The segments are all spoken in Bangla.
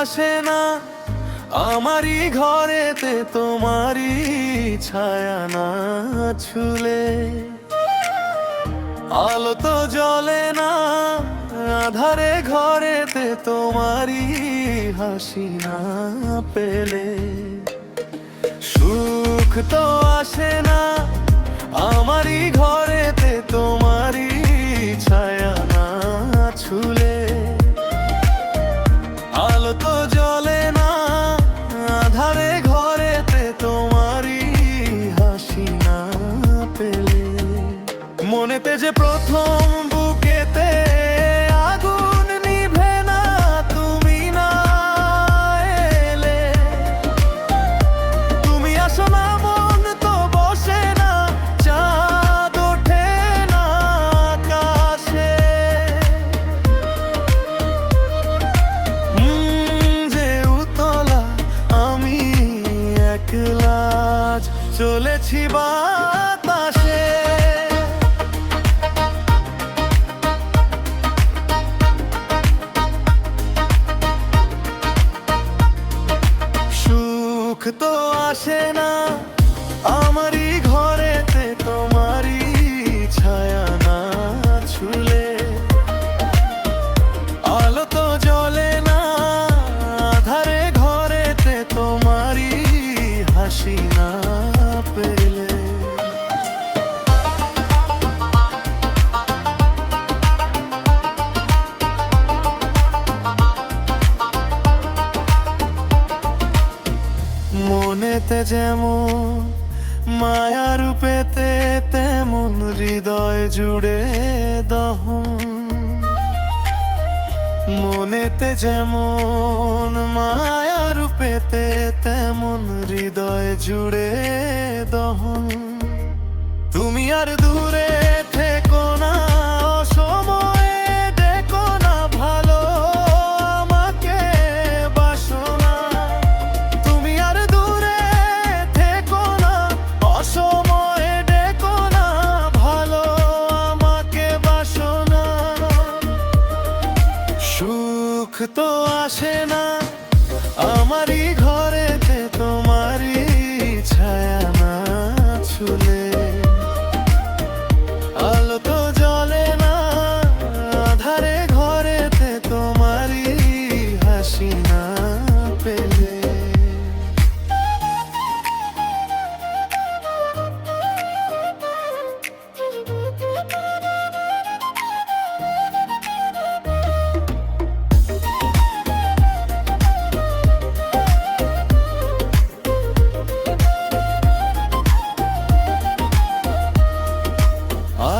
তো আসে না। আমারই ঘরেতে তোমারই ছায়া না ছুলে। আলো তো জ্বলে না, আধারে ঘরেতে তোমারই হাসি না পেলে। সুখ তো আসে না, আমারই ঘরেতে তোমারই প্রথম বুকেতে আগুন নিভে না, তুমি না এলে। তুমি আসো না, মন তো বসে না, চাঁদ ওঠে না আকাশে। যে উতলা আমি একলা আজ চলেছি বাতাসে আসে না। আমারই ঘরেতে তোমারই ছায়া না ছুলে। আলো তো জ্বলে না, আধারে ঘরেতে তোমারই হাসি মনেতে যেমন, মায়া রূপেতে তেমন হৃদয় জুড়ে দহন। মনেতে যেমন, মায়া রূপেতে তেমন হৃদয় জুড়ে দহন। তুমি আর দূরে তো আসে না। আমারই ঘরেতে তোমারই ছায়া না ছুলে।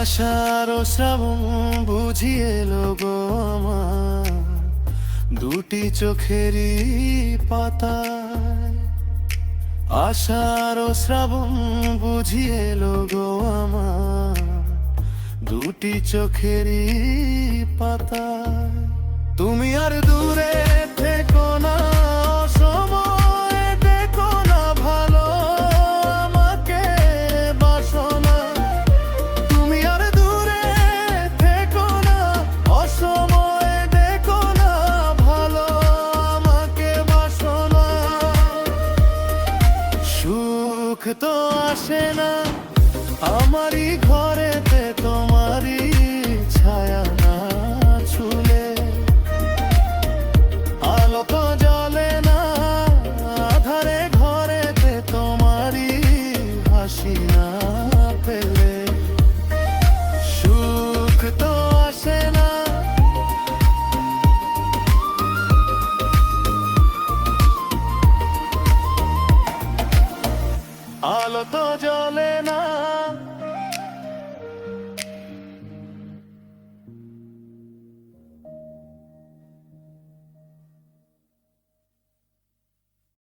আশার শ্রাবণ বুঝিয়ে এলো গো আমার। দুটি চোখেরই পাতা আশার শ্রাবণ বুঝিয়ে এলো গো আমার। দুটি চোখেরই পাতায়। তুমি তো আসে না। আমারই ঘর